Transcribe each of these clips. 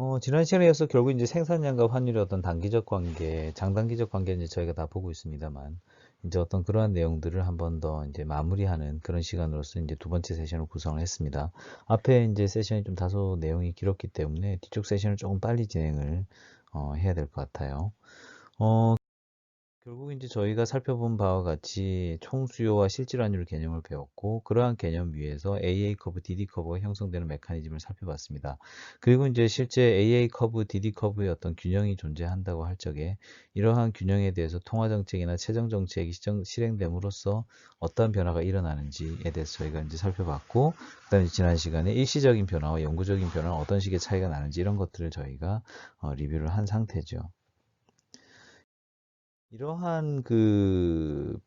어, 지난 시간에 이어서 결국 이제 생산량과 환율의 어떤 단기적 관계, 장단기적 관계는 이제 저희가 다 보고 있습니다만, 이제 어떤 그러한 내용들을 한 번 더 이제 마무리하는 그런 시간으로서 이제 두 번째 세션을 구성을 했습니다. 앞에 이제 세션이 좀 다소 내용이 길었기 때문에 뒤쪽 세션을 조금 빨리 진행을 어, 해야 될 것 같아요. 어, 결국 이제 저희가 살펴본 바와 같이 총수요와 실질환율 개념을 배웠고 그러한 개념 위에서 AA 커브, DD 커브가 형성되는 메커니즘을 살펴봤습니다. 그리고 이제 실제 AA 커브, DD 커브의 어떤 균형이 존재한다고 할 적에 이러한 균형에 대해서 통화 정책이나 채정 정책이 실행됨으로써 어떠한 변화가 일어나는지에 대해서 저희가 이제 살펴봤고 그다음에 지난 시간에 일시적인 변화와 영구적인 변화는 어떤 식의 차이가 나는지 이런 것들을 저희가 어, 리뷰를 한 상태죠. 이러한 그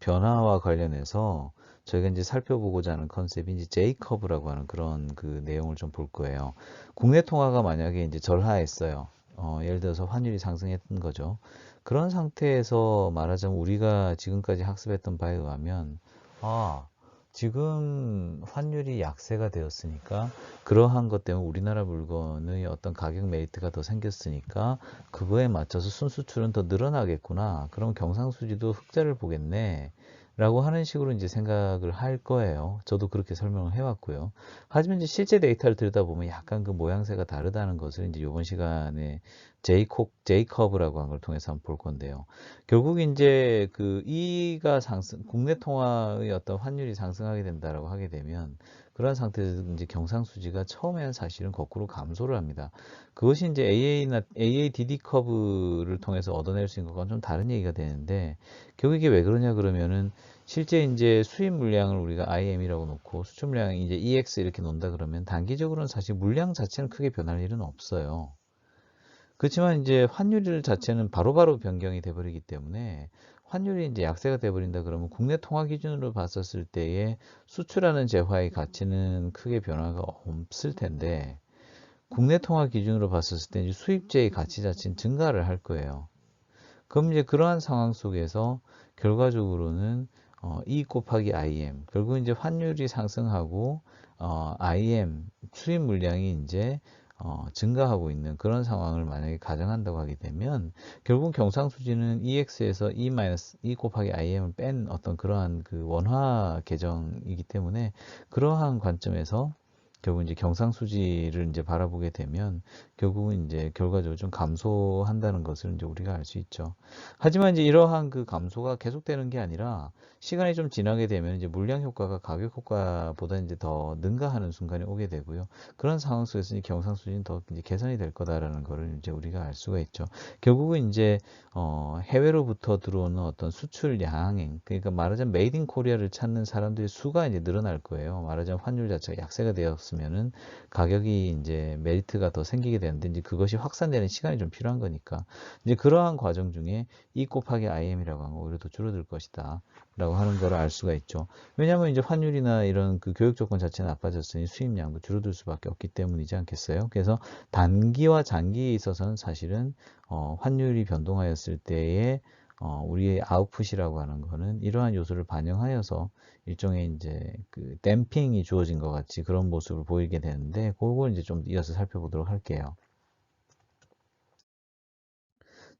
변화와 관련해서 저희가 이제 살펴보고자 하는 컨셉이 이제 제이커브라고 하는 그런 그 내용을 좀 볼 거예요. 국내 통화가 만약에 이제 절하했어요. 어, 예를 들어서 환율이 상승했던 거죠. 그런 상태에서 말하자면 우리가 지금까지 학습했던 바에 의하면 아, 지금 환율이 약세가 되었으니까 그러한 것 때문에 우리나라 물건의 어떤 가격 메리트가 더 생겼으니까 그거에 맞춰서 순수출은 더 늘어나겠구나. 그럼 경상수지도 흑자를 보겠네. 라고 하는 식으로 이제 생각을 할 거예요. 저도 그렇게 설명을 해왔고요. 하지만 이제 실제 데이터를 들여다보면 약간 그 모양새가 다르다는 것을 이제 이번 시간에 제이콥, 제이커브라고 한 걸 통해서 한번 볼 건데요. 결국 이제 그 이가 상승, 국내 통화의 어떤 환율이 상승하게 된다라고 하게 되면 그런 상태에서 이제 경상수지가 처음에는 사실은 거꾸로 감소를 합니다. 그것이 이제 AA나 AADD 커브를 통해서 얻어낼 수 있는 것과는 좀 다른 얘기가 되는데 결국 이게 왜 그러냐 그러면은 실제 이제 수입 물량을 우리가 IM이라고 놓고 수출 물량 이제 EX 이렇게 놓는다 그러면 단기적으로는 사실 물량 자체는 크게 변할 일은 없어요. 그렇지만 이제 환율 자체는 바로바로 바로 변경이 돼버리기 때문에 환율이 이제 약세가 돼버린다 그러면 국내 통화 기준으로 봤었을 때에 수출하는 재화의 가치는 크게 변화가 없을 텐데 국내 통화 기준으로 봤었을 때 수입재의 가치 자체는 증가를 할 거예요. 그럼 이제 그러한 상황 속에서 결과적으로는 어, E 곱하기 IM 결국 이제 환율이 상승하고 어, IM 수입 물량이 이제 어, 증가하고 있는 그런 상황을 만약에 가정한다고 하게 되면 결국 경상수지는 EX에서 E E 곱하기 IM을 뺀 어떤 그러한 그 원화 계정이기 때문에 그러한 관점에서 결국 이제 경상수지를 이제 바라보게 되면 결국은 이제 결과적으로 좀 감소한다는 것을 이제 우리가 알 수 있죠. 하지만 이제 이러한 그 감소가 계속되는 게 아니라 시간이 좀 지나게 되면 이제 물량 효과가 가격 효과보다 이제 더 능가하는 순간이 오게 되고요. 그런 상황 속에서 이제 경상수지는 더 이제 개선이 될 거다라는 거를 이제 우리가 알 수가 있죠. 결국은 이제 어 해외로부터 들어오는 어떤 수출 양행 그러니까 말하자면 메이드 인 코리아를 찾는 사람들의 수가 이제 늘어날 거예요. 말하자면 환율 자체가 약세가 되었으면은 가격이 이제 메리트가 더 생기게 되는 되는데 이제 그것이 확산되는 시간이 좀 필요한 거니까 이제 그러한 과정 중에 E 곱하기 IM이라고 거 오히려 더 줄어들 것이다 라고 하는 걸 알 수가 있죠 왜냐하면 이제 환율이나 이런 그 교육 조건 자체가 나빠졌으니 수입량도 줄어들 수밖에 없기 때문이지 않겠어요 그래서 단기와 장기에 있어서는 사실은 어, 환율이 변동하였을 때에 어, 우리의 아웃풋이라고 하는 거는 이러한 요소를 반영하여서 일종의 이제 그 댐핑이 주어진 것 같이 그런 모습을 보이게 되는데 그걸 이제 좀 이어서 살펴보도록 할게요.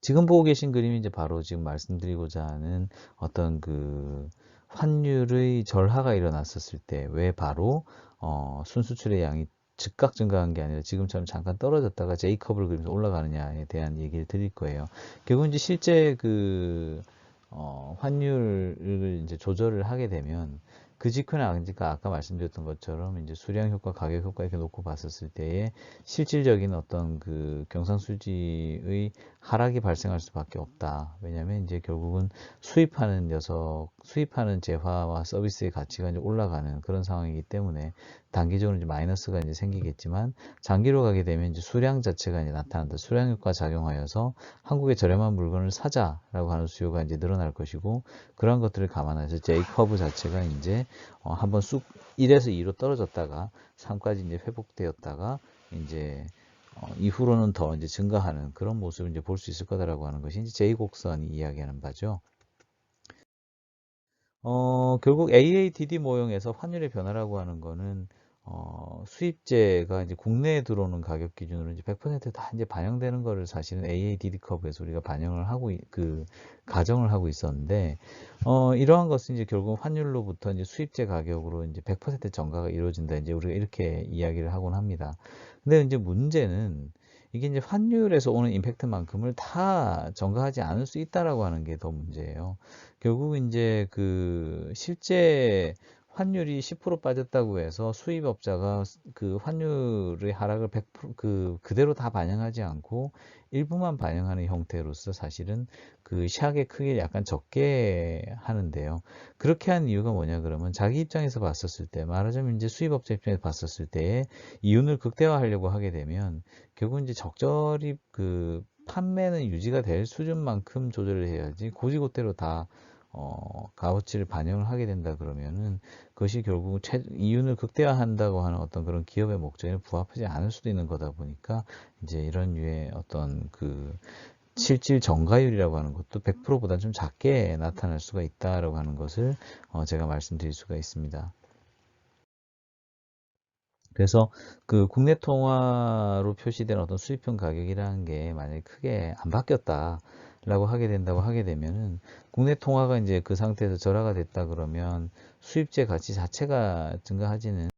지금 보고 계신 그림이 이제 바로 지금 말씀드리고자 하는 어떤 그 환율의 절하가 일어났었을 때 왜 바로 어 순수출의 양이 즉각 증가한 게 아니라 지금처럼 잠깐 떨어졌다가 제이컵을 그리면서 올라가느냐에 대한 얘기를 드릴 거예요. 결국 이제 실제 그 어, 환율을 이제 조절을 하게 되면 그 직후나 그러니까 아까 말씀드렸던 것처럼 이제 수량 효과, 가격 효과 이렇게 놓고 봤었을 때에 실질적인 어떤 그 경상 수지의 하락이 발생할 수밖에 없다. 왜냐하면 이제 결국은 수입하는 녀석, 수입하는 재화와 서비스의 가치가 이제 올라가는 그런 상황이기 때문에 단기적으로 이제 마이너스가 이제 생기겠지만 장기로 가게 되면 이제 수량 자체가 이제 나타난다. 수량 효과 작용하여서 한국의 저렴한 물건을 사자라고 하는 수요가 이제 늘어날 것이고 그러한 것들을 감안해서 J 커브 자체가 이제 어 한번 쑥 1에서 2로 떨어졌다가 3까지 이제 회복되었다가 이제 어 이후로는 더 이제 증가하는 그런 모습을 이제 볼 수 있을 거다라고 하는 것이 이제 J 곡선이 이야기하는 바죠. 어, 결국 AADD 모형에서 환율의 변화라고 하는 거는 어, 수입제가 이제 국내에 들어오는 가격 기준으로 이제 100%다 이제 반영되는 거를 사실은 AADD 커브에서 우리가 반영을 하고 있- 그 가정을 하고 있었는데 어, 이러한 것은 이제 결국 환율로부터 이제 수입제 가격으로 이제 100% 전가가 이루어진다 이제 우리가 이렇게 이야기를 하곤 합니다. 근데 이제 문제는 이게 이제 환율에서 오는 임팩트만큼을 다 전가하지 않을 수 있다라고 하는 게 더 문제예요. 결국 이제 그 실제 환율이 10% 빠졌다고 해서 수입업자가 그 환율의 하락을 100%그 그대로 다 반영하지 않고 일부만 반영하는 형태로서 사실은 그 시약의 크기를 약간 적게 하는데요. 그렇게 한 이유가 뭐냐 그러면 자기 입장에서 봤었을 때 말하자면 이제 수입업자 입장에서 봤었을 때 이윤을 극대화하려고 하게 되면 결국 이제 적절히 그 판매는 유지가 될 수준만큼 조절을 해야지 고지고대로 다 어, 값어치를 반영을 하게 된다 그러면은 그것이 결국 최, 이윤을 극대화한다고 하는 어떤 그런 기업의 목적에 부합하지 않을 수도 있는 거다 보니까 이제 이런 류의 어떤 그 실질 정가율이라고 하는 것도 100%보다 좀 작게 나타날 수가 있다라고 하는 것을 어, 제가 말씀드릴 수가 있습니다. 그래서 그 국내 통화로 표시된 어떤 수입품 가격이라는 게 만약에 크게 안 바뀌었다. 라고 하게 된다고 하게 되면은 국내 통화가 이제 그 상태에서 절하가 됐다 그러면 수입제 가치 자체가 증가하지는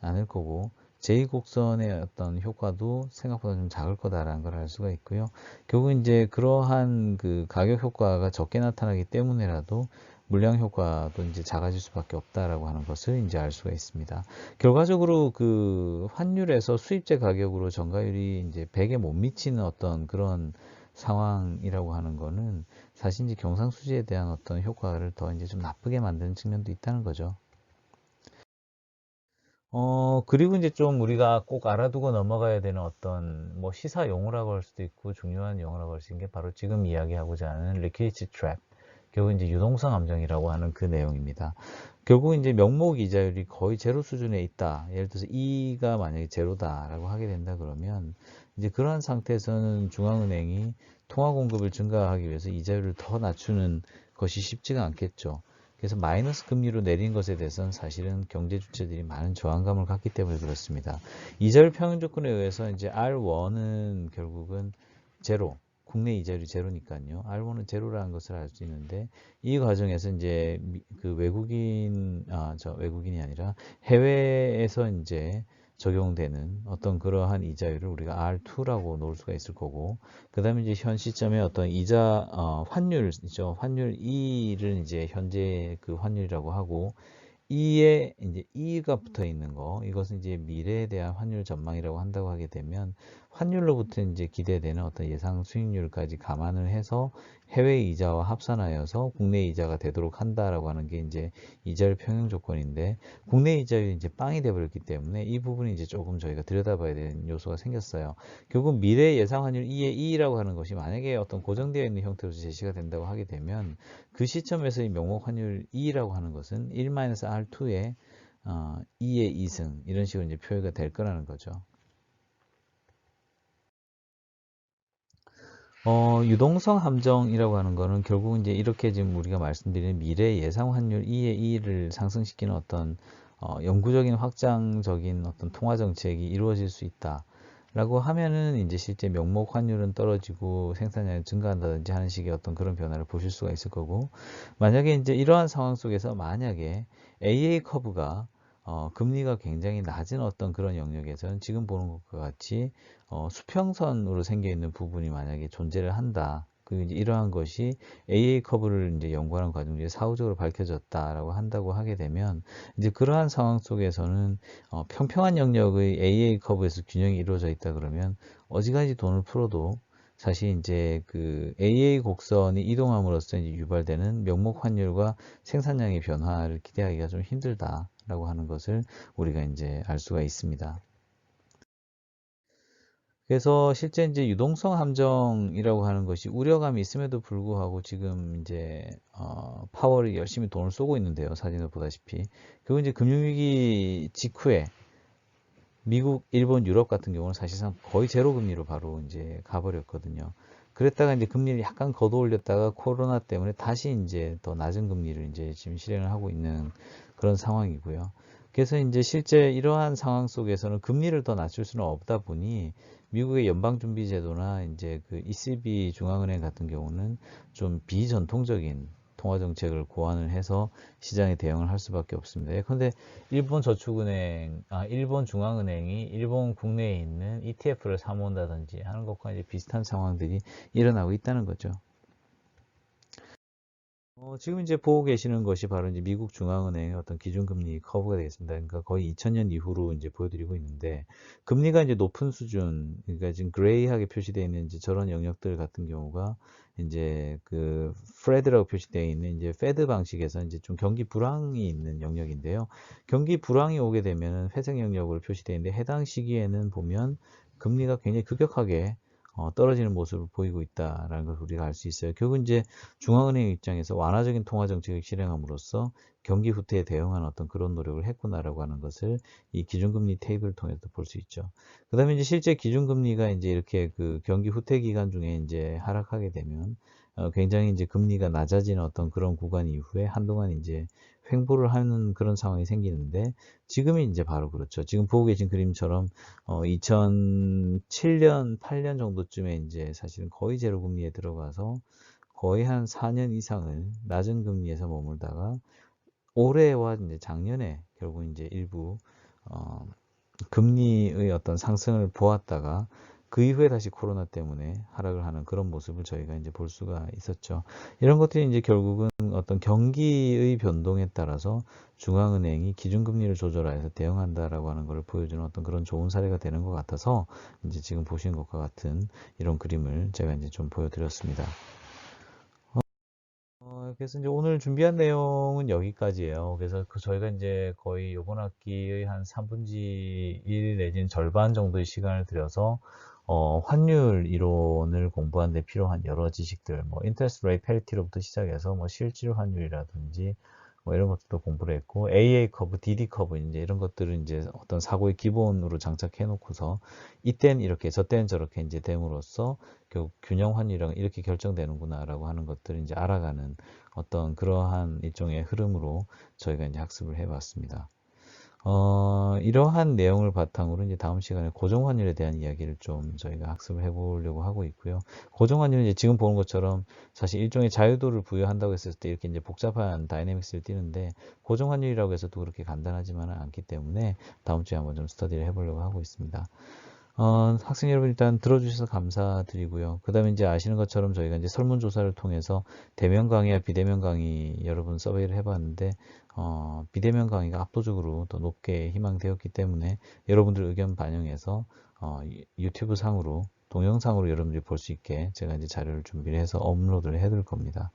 않을 거고 제2곡선의 어떤 효과도 생각보다 좀 작을 거다라는 걸 알 수가 있고요. 결국 이제 그러한 그 가격 효과가 적게 나타나기 때문에라도 물량 효과도 이제 작아질 수밖에 없다라고 하는 것을 이제 알 수가 있습니다. 결과적으로 그 환율에서 수입제 가격으로 정가율이 이제 100에 못 미치는 어떤 그런 상황이라고 하는 거는 사실 이제 경상수지에 대한 어떤 효과를 더 이제 좀 나쁘게 만드는 측면도 있다는 거죠. 어, 그리고 이제 좀 우리가 꼭 알아두고 넘어가야 되는 어떤 뭐 시사 용어라고 할 수도 있고 중요한 용어라고 할 수 있는 게 바로 지금 이야기하고자 하는 리퀴디티 트랩. 결국 이제 유동성 함정이라고 하는 그 내용입니다. 결국 이제 명목 이자율이 거의 제로 수준에 있다. 예를 들어서 2가 만약에 제로다라고 하게 된다 그러면 이제 그러한 상태에서는 중앙은행이 통화 공급을 증가하기 위해서 이자율을 더 낮추는 것이 쉽지가 않겠죠. 그래서 마이너스 금리로 내린 것에 대해서는 사실은 경제 주체들이 많은 저항감을 갖기 때문에 그렇습니다. 이자율 평균 조건에 의해서 이제 R1은 결국은 제로, 국내 이자율이 제로니까요. R1은 제로라는 것을 알 수 있는데 이 과정에서 이제 그 외국인 아 저 외국인이 아니라 해외에서 이제 적용되는 어떤 그러한 이자율을 우리가 R2라고 놓을 수가 있을 거고 그 다음에 이제 현 시점에 어떤 이자 어, 환율이죠 환율 E를 이제 현재 그 환율이라고 하고 E에 이제 E가 붙어 있는 거 이것은 이제 미래에 대한 환율 전망이라고 한다고 하게 되면 환율로부터 이제 기대되는 어떤 예상 수익률까지 감안을 해서 해외 이자와 합산하여서 국내 이자가 되도록 한다라고 하는 게 이제 이자율 평형 조건인데 국내 이자율이 이제 빵이 돼버렸기 때문에 이 부분이 이제 조금 저희가 들여다봐야 되는 요소가 생겼어요. 결국 미래 예상 환율 2의 2라고 하는 것이 만약에 어떤 고정되어 있는 형태로 제시가 된다고 하게 되면 그 시점에서 이 명목 환율 2라고 하는 것은 1-R2의 어, 2의 2승 이런 식으로 이제 표현가 될 거라는 거죠. 어, 유동성 함정이라고 하는 거는 결국 이제 이렇게 지금 우리가 말씀드리는 미래 예상 환율 2의 2를 상승시키는 어떤 어, 영구적인 확장적인 어떤 통화 정책이 이루어질 수 있다. 라고 하면은 이제 실제 명목 환율은 떨어지고 생산량이 증가한다든지 하는 식의 어떤 그런 변화를 보실 수가 있을 거고 만약에 이제 이러한 상황 속에서 만약에 AA 커브가 어, 금리가 굉장히 낮은 어떤 그런 영역에서는 지금 보는 것과 같이 어, 수평선으로 생겨 있는 부분이 만약에 존재를 한다. 그 이러한 것이 AA 커브를 이제 연구하는 과정 중에 사후적으로 밝혀졌다라고 한다고 하게 되면 이제 그러한 상황 속에서는 어, 평평한 영역의 AA 커브에서 균형이 이루어져 있다 그러면 어지간히 돈을 풀어도 사실 이제 그 AA 곡선이 이동함으로써 이제 유발되는 명목 환율과 생산량의 변화를 기대하기가 좀 힘들다라고 하는 것을 우리가 이제 알 수가 있습니다. 그래서 실제 이제 유동성 함정이라고 하는 것이 우려감이 있음에도 불구하고 지금 이제 어, 파월이 열심히 돈을 쏘고 있는데요. 사진을 보다시피. 그리고 이제 금융위기 직후에 미국, 일본, 유럽 같은 경우는 사실상 거의 제로 금리로 바로 이제 가버렸거든요. 그랬다가 이제 금리를 약간 걷어 올렸다가 코로나 때문에 다시 이제 더 낮은 금리를 이제 지금 실행을 하고 있는 그런 상황이고요. 그래서 이제 실제 이러한 상황 속에서는 금리를 더 낮출 수는 없다 보니 미국의 연방준비제도나 이제 그 ECB 중앙은행 같은 경우는 좀 비전통적인 통화 정책을 고안을 해서 시장에 대응을 할 수밖에 없습니다. 예컨대 일본 저축은행, 아 일본 중앙은행이 일본 국내에 있는 ETF를 사모은다든지 하는 것과 이제 비슷한 상황들이 일어나고 있다는 거죠. 어, 지금 이제 보고 계시는 것이 바로 이제 미국 중앙은행의 어떤 기준금리 커브가 되겠습니다. 그러니까 거의 2000년 이후로 이제 보여드리고 있는데, 금리가 이제 높은 수준, 그러니까 지금 그레이하게 표시되어 있는 이제 저런 영역들 같은 경우가 이제 그 프레드라고 표시되어 있는 이제 페드 방식에서 이제 좀 경기 불황이 있는 영역인데요. 경기 불황이 오게 되면은 회색 영역으로 표시되어 있는데 해당 시기에는 보면 금리가 굉장히 급격하게 어, 떨어지는 모습을 보이고 있다라는 걸 우리가 알 수 있어요. 결국 이제 중앙은행 입장에서 완화적인 통화 정책을 실행함으로써 경기 후퇴에 대응하는 어떤 그런 노력을 했구나라고 하는 것을 이 기준금리 테이블을 통해서 볼 수 있죠. 그 다음에 이제 실제 기준금리가 이제 이렇게 그 경기 후퇴 기간 중에 이제 하락하게 되면 어, 굉장히 이제 금리가 낮아지는 어떤 그런 구간 이후에 한동안 이제 횡보를 하는 그런 상황이 생기는데 지금이 이제 바로 그렇죠. 지금 보고 계신 그림처럼 어, 2007년, 8년 정도쯤에 이제 사실은 거의 제로 금리에 들어가서 거의 한 4년 이상을 낮은 금리에서 머물다가 올해와 이제 작년에 결국 이제 일부 어, 금리의 어떤 상승을 보았다가 그 이후에 다시 코로나 때문에 하락을 하는 그런 모습을 저희가 이제 볼 수가 있었죠. 이런 것들이 이제 결국은 어떤 경기의 변동에 따라서 중앙은행이 기준금리를 조절해서 대응한다라고 하는 것을 보여주는 어떤 그런 좋은 사례가 되는 것 같아서 이제 지금 보시는 것과 같은 이런 그림을 제가 이제 좀 보여드렸습니다. 어, 그래서 이제 오늘 준비한 내용은 여기까지예요. 그래서 그 저희가 이제 거의 이번 학기의 한 3분지 1 내지는 절반 정도의 시간을 들여서 어, 환율 이론을 공부하는 데 필요한 여러 지식들, 뭐 인터레스트 레이트 페리티로부터 시작해서 뭐 실질 환율이라든지 뭐 이런 것들도 공부를 했고 AA 커브, DD 커브 이제 이런 것들을 이제 어떤 사고의 기본으로 장착해 놓고서 이땐 이렇게 저땐 저렇게 이제 됨으로써 결국 균형 환율이랑 이렇게 결정되는구나라고 하는 것들을 이제 알아가는 어떤 그러한 일종의 흐름으로 저희가 이제 학습을 해봤습니다. 어, 이러한 내용을 바탕으로 이제 다음 시간에 고정 환율에 대한 이야기를 좀 저희가 학습을 해보려고 하고 있고요. 고정 환율은 이제 지금 보는 것처럼 사실 일종의 자유도를 부여한다고 했을 때 이렇게 이제 복잡한 다이내믹스를 띠는데 고정 환율이라고 해서도 그렇게 간단하지만은 않기 때문에 다음 주에 한번 좀 스터디를 해보려고 하고 있습니다. 어, 학생 여러분 일단 들어주셔서 감사드리고요. 그 다음에 이제 아시는 것처럼 저희가 이제 설문조사를 통해서 대면 강의와 비대면 강의 여러분 서베이를 해봤는데, 어, 비대면 강의가 압도적으로 더 높게 희망되었기 때문에 여러분들 의견 반영해서 어, 유튜브 상으로 동영상으로 여러분들이 볼 수 있게 제가 이제 자료를 준비를 해서 업로드를 해둘 겁니다.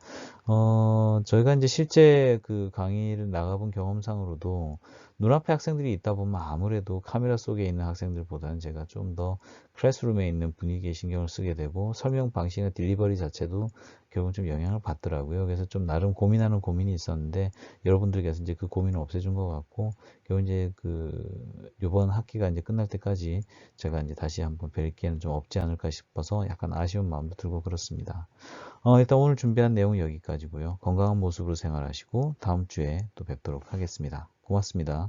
어, 저희가 이제 실제 그 강의를 나가본 경험상으로도 눈앞에 학생들이 있다 보면 아무래도 카메라 속에 있는 학생들보다는 제가 좀 더 클래스룸에 있는 분위기에 신경을 쓰게 되고 설명 방식이나 딜리버리 자체도 결국 좀 영향을 받더라고요. 그래서 좀 나름 고민하는 고민이 있었는데 여러분들께서 이제 그 고민을 없애준 것 같고 결국 이제 그 이번 학기가 이제 끝날 때까지 제가 이제 다시 한번 뵐 기회는 좀 없지 않을까 싶어서 약간 아쉬운 마음도 들고 그렇습니다. 어, 일단 오늘 준비한 내용은 여기까지고요. 건강한 모습으로 생활하시고 다음 주에 또 뵙도록 하겠습니다. 고맙습니다.